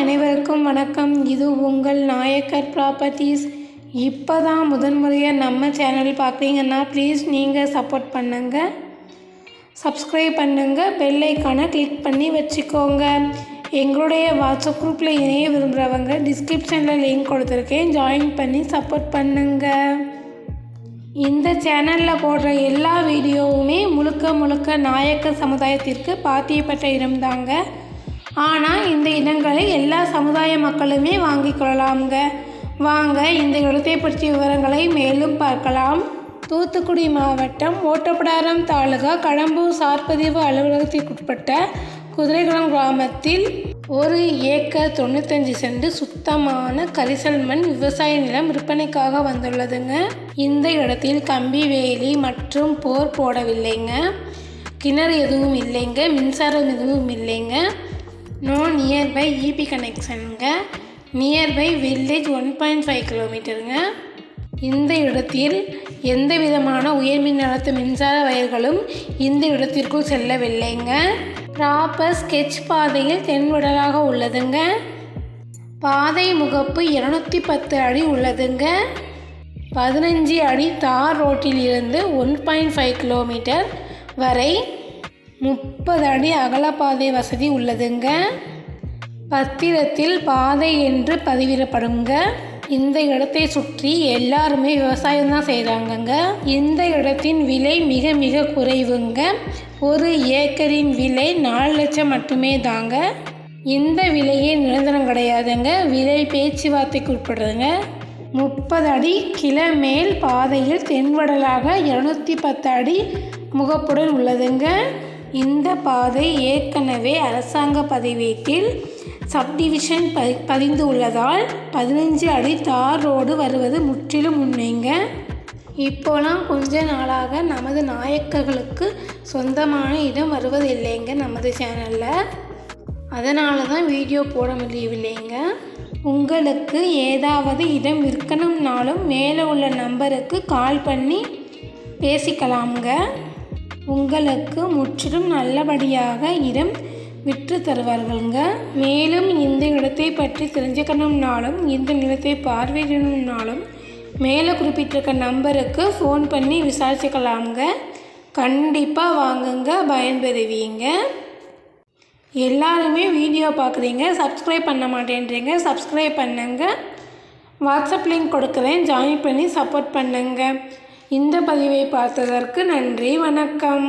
அனைவருக்கும் வணக்கம். இது உங்கள் நாயக்கர் ப்ராப்பர்ட்டிஸ். இப்போ தான் முதன்முறையாக நம்ம சேனல் பார்க்குறீங்கன்னா ப்ளீஸ் நீங்கள் சப்போர்ட் பண்ணுங்கள் சப்ஸ்கிரைப் பண்ணுங்கள் பெல் ஐக்கானை கிளிக் பண்ணி வச்சுக்கோங்க. எங்களுடைய வாட்ஸ்அப் குரூப்பில் இணைய விரும்புகிறவங்க டிஸ்கிரிப்ஷனில் லிங்க் கொடுத்துருக்கேன். ஜாயின் பண்ணி சப்போர்ட் பண்ணுங்கள் இந்த சேனலில் போடுற எல்லா வீடியோவுமே முழுக்க முழுக்க நாயக்க சமுதாயத்திற்கு பாத்தியப்பட்ட இடம்தாங்க ஆனால் இந்த இடங்களை எல்லா சமுதாய மக்களுமே வாங்கிக் கொள்ளலாம்ங்க. வாங்க இந்த இடத்தை பற்றிய விவரங்களை மேலும் பார்க்கலாம். தூத்துக்குடி மாவட்டம் ஓட்டப்படாரம் தாலுகா கடம்பூர் சார்பதிவு அலுவலகத்திற்குட்பட்ட குதிரைகுளம் கிராமத்தில் ஒரு ஏக்கர் தொண்ணூத்தஞ்சு சென்ட் சுத்தமான கரிசல் மண் விவசாய நிலம் விற்பனைக்காக வந்துள்ளதுங்க. இந்த இடத்தில் கம்பி வேலி மற்றும் போர் போடவில்லைங்க. கிணறு எதுவும் இல்லைங்க. மின்சாரம் எதுவும் இல்லைங்க. No nearby EB கனெக்ஷனுங்க nearby village one point five கிலோமீட்டருங்க இந்த இடத்தில் எந்த விதமான உயர்மின் அழுத்த மின்சார வயர்களும் இந்த இடத்திற்குள் செல்லவில்லைங்க. ப்ராப்பர் ஸ்கெட்ச் பாதையில் தென்வடலாக உள்ளதுங்க. பாதை முகப்பு இரநூத்தி பத்து அடி உள்ளதுங்க. பதினஞ்சு அடி தார் ரோட்டில் இருந்து ஒன் பாயிண்ட் ஃபைவ் கிலோமீட்டர் வரை முப்பது அடி அகலப்பாதை வசதி உள்ளதுங்க. பத்திரத்தில் பாதை என்று பதிவிடப்படுங்க இந்த இடத்தை சுற்றி எல்லாருமே விவசாயம் தான் செய்கிறாங்கங்க இந்த இடத்தின் விலை மிக மிக குறைவுங்க. ஒரு ஏக்கரின் விலை நாலு லட்சம் மட்டுமே தாங்க. இந்த விலையே நிரந்தரம் கிடையாதுங்க. விலை பேச்சுவார்த்தைக்கு உட்படுதுங்க. முப்பது அடி கிளமேல் பாதையில் தென்வடலாக இரநூத்தி பத்து அடி முகப்புடன் உள்ளதுங்க. இந்த பாதை ஏற்கனவே அரசாங்க பதிவேட்டில் சப்டிவிஷன் ப பதிந்து உள்ளதால் பதினஞ்சு அடி தார் ரோடு வருவது முற்றிலும் உண்மைங்க இப்போலாம் கொஞ்ச நாளாக நமது நாயக்கர்களுக்கு சொந்தமான இடம் வருவதில்லைங்க நமது சேனலில். அதனால தான் வீடியோ போட முடியவில்லைங்க. உங்களுக்கு ஏதாவது இடம் விற்கணும்னாலும் மேலே உள்ள நம்பருக்கு கால் பண்ணி பேசிக்கலாம்ங்க. உங்களுக்கு முற்றிலும் நல்லபடியாக இடம் விற்று தருவார்களுங்க. மேலும் இந்த இடத்தை பற்றி தெரிஞ்சுக்கணும்னாலும் இந்த நிலத்தை பார்வையிடணும்னாலும் மேலே குறிப்பிட்டிருக்க நம்பருக்கு ஃபோன் பண்ணி விசாரிச்சுக்கலாம்ங்க. கண்டிப்பாக வாங்குங்க பயன்பெறுவீங்க. எல்லாருமே வீடியோ பார்க்குறீங்க சப்ஸ்கிரைப் பண்ண மாட்டேன்றீங்க சப்ஸ்கிரைப் பண்ணுங்க. வாட்ஸ்அப் லிங்க் கொடுக்குறேன் ஜாயின் பண்ணி சப்போர்ட் பண்ணுங்கள் இந்த பதிவை பார்த்ததற்கு நன்றி வணக்கம்.